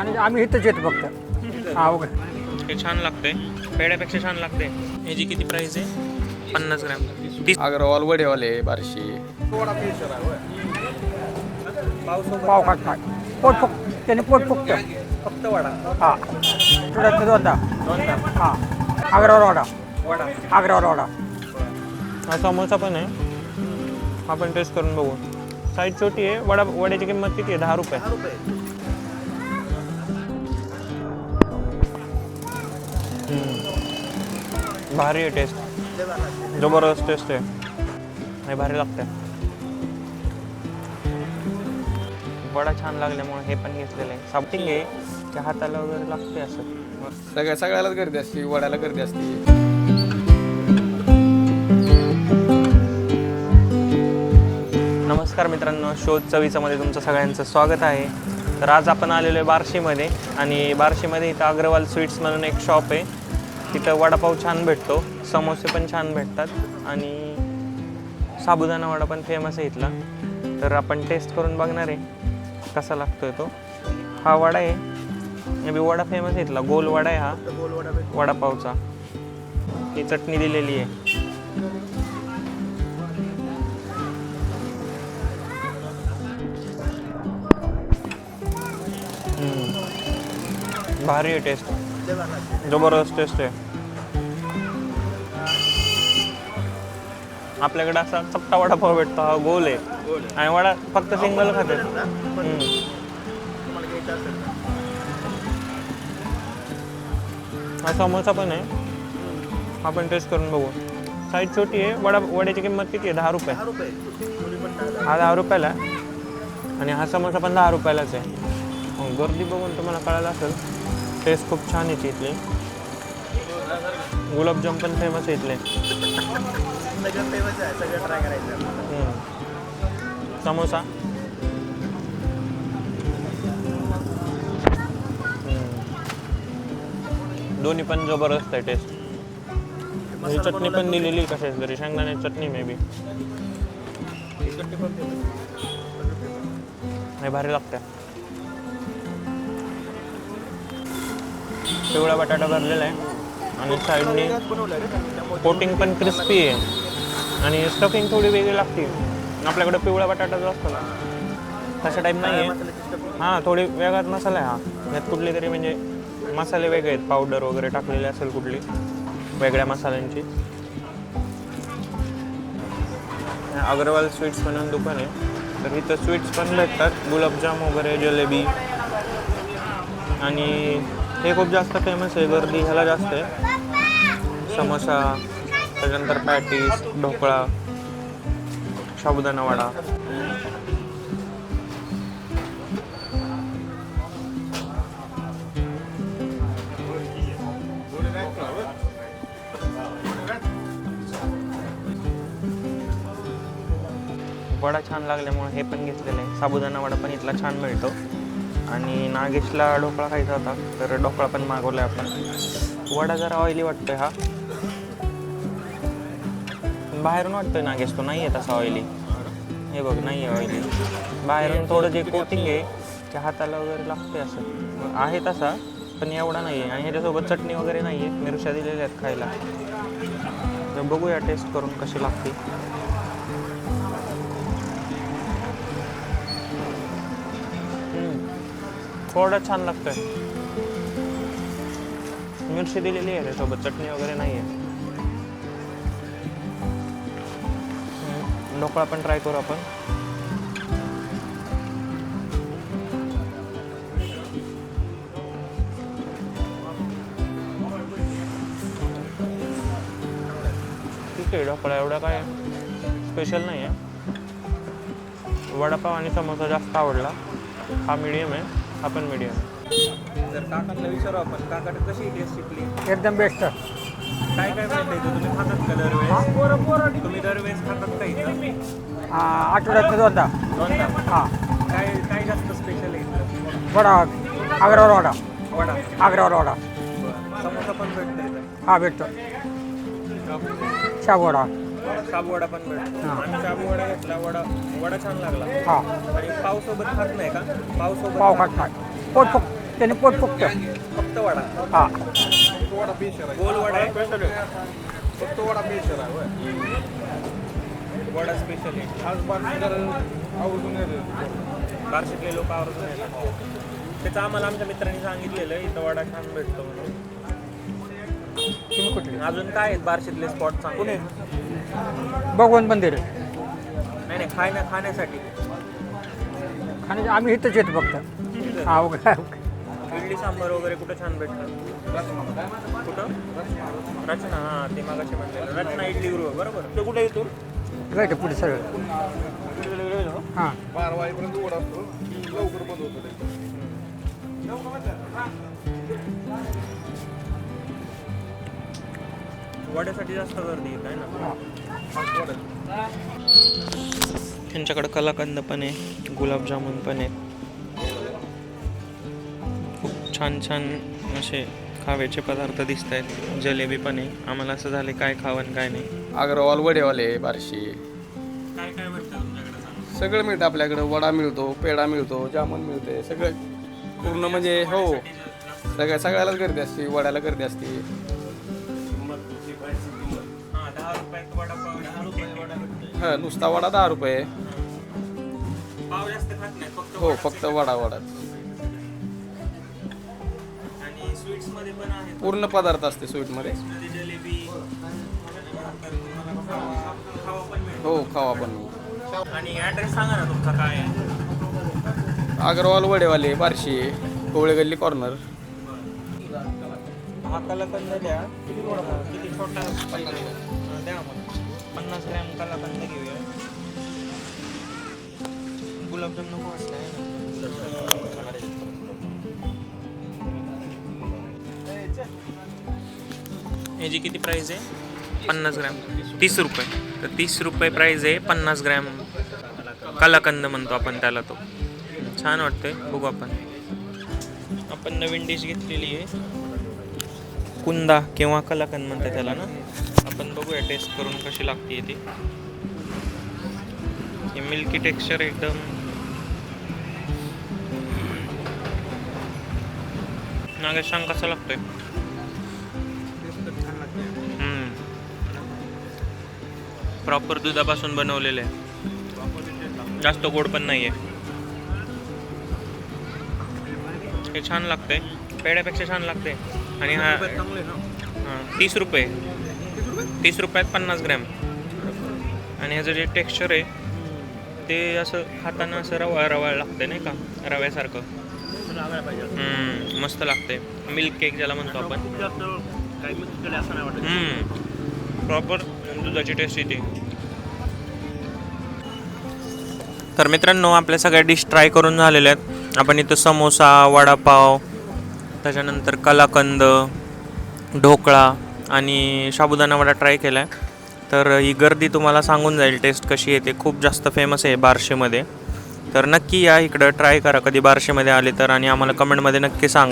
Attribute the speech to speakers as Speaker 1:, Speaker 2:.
Speaker 1: आणि आम्ही इथंच येतो फक्त. हा ओके.
Speaker 2: हे छान लागतंय. पेड्यापेक्षा छान लागते ह्याची किती प्राइस आहे? पन्नास ग्रॅम. तीस
Speaker 3: अग्रवाल वडेवाले बारशे.
Speaker 1: पाव खात नाही. पोट फुक त्याने पोट फुकत.
Speaker 2: फक्त वडा
Speaker 1: हा थोडं दोनदा. हा. आग्रावर वाडा.
Speaker 2: वडा
Speaker 1: आग्रावर वाडा.
Speaker 2: हा समोसा पण आहे. आपण टेस्ट करून बघू. साईज छोटी आहे. वडा वड्याची किंमत किती आहे? दहा रुपये. भारी आहे टेस्ट जबरदस्त टेस्ट आहे. हे भारी लागते वडा छान लागल्यामुळे हे पण घेतलेलं आहे. साबटिंग आहे त्या हाताला वगैरे लागते असं.
Speaker 3: सगळ्या सगळ्यालाच गर्दी असते वड्याला गर्दी असते.
Speaker 2: नमस्कार मित्रांनो शोध चवीचामध्ये तुमचं सगळ्यांचं स्वागत आहे. तर आज आपण आलेलो आहे बार्शीमध्ये आणि बार्शीमध्ये इथं अग्रवाल स्वीट्स म्हणून एक शॉप आहे. तिथं वडापाव छान भेटतो. समोसे पण छान भेटतात. आणि साबुदाणा वडा पण फेमस आहे इथला. तर आपण टेस्ट करून बघणार आहे कसा लागतोय तो. हा वडा आहे. मे बी वडा फेमस आहे इथला. गोल वडा आहे हा. वडापावचा. ही चटणी दिलेली आहे. भारी आहे टेस्ट जबरदस्त टेस्ट आहे. आपल्याकडे असा चपटा वडापाव भेटतो हा गोल आहे. आणि वडा फक्त सिंगल खाते. हा समोसा पण आहे. हा पण टेस्ट करून बघू. साईज छोटी आहे वडा वड्याची किंमत किती आहे? दहा रुपये. हा दहा रुपयाला. आणि हा समोसा पण दहा रुपयालाच आहे. गर्दी बघून तुम्हाला कळालं असेल. टेस्ट खूप छान येते इथली. गुलाबजाम पण फेमस आहे इथले. समोसा. दोन्ही पण जबरदस्त आहे टेस्ट ही चटणी पण दिलेली आहे कशाच तरी शेंगदाण्याची चटणी मे बी भारी लागते. पिवळा बटाटा भरलेला आहे. आणि साईडने कोटिंग पण क्रिस्पी आहे. आणि स्टफिंग थोडी वेगळी लागते. आपल्याकडं पिवळा बटाटा जो असतो ना. तशा टाईप नाही आहे हां थोडी वेगळाच मसाला आहे हा. यात कुठली तरी म्हणजे मसाले वेगळे आहेत. पावडर वगैरे टाकलेले असेल कुठली. वेगळ्या मसाल्यांची. अग्रवाल स्वीट्स म्हणून दुकान आहे. तर इथं स्वीट्स पण भेटतात. गुलाबजाम वगैरे जलेबी. आणि हे खूप जास्त फेमस आहे गर्दी ह्याला जास्त आहे. समोसा त्याच्यानंतर पॅटीस ढोकळा साबुदाणा वडा. वडा छान लागल्यामुळे हे पण घेतलेलं आहे. साबुदाणा वडा पण इथला छान मिळतो. आणि नागेशला ढोकळा खायचा होता तर ढोकळा पण मागवला आपण. वडा जरा ऑइली वाटतोय हा. बाहेरून वाटतोय नागेश तो नाही आहे तसा ऑइली हे बघ नाही आहे ऑइली बाहेरून थोडं जे कोटिंग आहे ते हाताला वगैरे लागते असं. आहे तसा पण एवढा नाही आहे आणि ह्याच्यासोबत चटणी वगैरे नाही आहे मिरच्या दिलेल्या आहेत खायला. तर बघूया टेस्ट करून कशी लागते. थोडं छान लागतंय. मिरची दिलेली आहे त्यासोबत चटणी वगैरे नाही आहे ढोकळा पण ट्राय करू आपण. ठीक आहे ढोकळा एवढा काय स्पेशल नाही आहे वडापाव आणि समोसा जास्त आवडला. हा मीडियम आहे. हा पण मीडियम
Speaker 4: जर काकांना विचारू आपण काकाने कशी टेस्ट शिकली?
Speaker 1: एकदम बेस्ट
Speaker 4: काय काय माहिती तुम्ही? खातात का दरवेळेस? तुम्ही दरवेळेस खातात का इथं?
Speaker 1: आठवड्यात दोनदा
Speaker 4: दोनदा?
Speaker 1: हा.
Speaker 4: काय काय जास्त स्पेशल आहे इथं
Speaker 1: वडा आग्रावर वाडा.
Speaker 4: वडा.
Speaker 1: आग्रावर वाडा.
Speaker 4: समोसा पण भेटतो इथं.
Speaker 1: हा भेटतो. शाबू वडा
Speaker 4: शाबू वडा पण भेटतो
Speaker 1: हां.
Speaker 4: आम्ही शाबू वडा घेतला वडा वडा छान लागला.
Speaker 1: हा.
Speaker 4: आणि पाव सोबत खात नाही का? पाव सोबत
Speaker 1: पाव खात नाही. पोट फुक त्याने पोट फुगतं
Speaker 4: फक्त वडा.
Speaker 1: हा.
Speaker 4: गोल वडा आहे. वडा स्पेशल आहे बार्शीतले लोक आवडून येतात. त्याचं आम्हाला आमच्या मित्रांनी सांगितलेलं इथं वडा छान भेटतो म्हणून.
Speaker 1: तुम्ही कुठले?
Speaker 4: अजून काय आहेत? बार्शीतले स्पॉट चांगले
Speaker 1: भगवान मंदिर
Speaker 4: नाही नाही खाण्या खाण्यासाठी.
Speaker 1: आणि आम्ही इथंच येतो फक्त. हा ओके
Speaker 4: इडली सांबार वगैरे कुठं छान भेटतं कुठं? रचना हां ते मागाशी म्हणलेलं रचना इडली गृह बरोबर? ते कुठे येतो
Speaker 1: राईट पुढे सगळं हां.
Speaker 3: बारा वाजेपर्यंत उघड असतो लवकर बंद होतो
Speaker 4: वड्यासाठी जास्त गर्दी येत आहे ना?
Speaker 2: त्यांच्याकडे कलाकंद पण आहे गुलाबजामुन पण आहे. खूप छान छान असे खाव्याचे पदार्थ दिसत आहेत जलेबी पण आहे. आम्हाला असं झाले काय खावं आणि काय नाही.
Speaker 3: अग्रवाल वडेवाले बारशी.
Speaker 4: काय काय भेटतं तुमच्याकडे? सांग
Speaker 3: सगळं मिळतं आपल्याकडं. वडा मिळतो पेढा मिळतो जामून मिळते सगळं. पूर्ण म्हणजे हो. सगळ्या सगळ्यालाच गर्दी असते वड्याला गर्दी असते.
Speaker 4: हा
Speaker 3: नुसता वडा दहा रुपये. हो फक्त वडा वडा. पूर्ण पदार्थ असते स्वीटमध्ये हो खावा पण मिळतो.
Speaker 4: आणि ॲड्रेस सांगा ना तुमचा काय आहे.
Speaker 3: अग्रवाल वडेवाले बारशी कोवळे गल्ली कॉर्नर
Speaker 2: हा कलाकंद द्या किती छोटा? द्या पन्नास ग्रॅम कलाकंद घेऊया. गुलाबजाम नको वाटलं ह्याची किती प्राईस आहे? पन्नास ग्रॅम. तीस रुपये. तर तीस रुपये प्राईस आहे पन्नास ग्रॅम. कलाकंद म्हणतो आपण त्याला तो. छान वाटतंय. बघू आपण. आपण नवीन डिश घेतलेली आहे. कुंदा किंवा कलाकंद म्हणतात त्याला ना? आपण बघूया टेस्ट करून कशी लागते ती. हे मिल्की टेक्स्चर एकदम. नागेश सांग कसा लागतोय? प्रॉपर दुधापासून बनवलेलं आहे. जास्त गोड पण नाही आहे हे छान लागतंय. पेड्यापेक्षा छान लागते आणि हां तीस रुपये. तीस रुपयात पन्नास ग्रॅम. आणि ह्याचं जे टेक्स्चर आहे ते असं खाताना असं रवा रवा लागते नाही का? रव्यासारखं.
Speaker 4: पाहिजे
Speaker 2: हम्म, मस्त लागते मिल्क केक ज्याला म्हणतो आपण.
Speaker 4: खूप जास्त काही मिक्स केले असं नाही वाटत
Speaker 2: प्रॉपर दुधाची टेस्ट येते. तर मित्रांनो आपल्या सगळ्या डिश ट्राय करून झालेल्या आहेत. आपण इथं समोसा वडापाव त्याच्यानंतर कलाकंद ढोकळा आणि साबुदाणा वडा ट्राय केला आहे तर ही गर्दी तुम्हाला सांगून जाईल टेस्ट कशी आहे ते खूप जास्त फेमस आहे बार्शीमध्ये. तर नक्की या इकडं ट्राय करा. कधी बार्शीमध्ये आले तर आणि आम्हाला कमेंटमध्ये नक्की सांगा.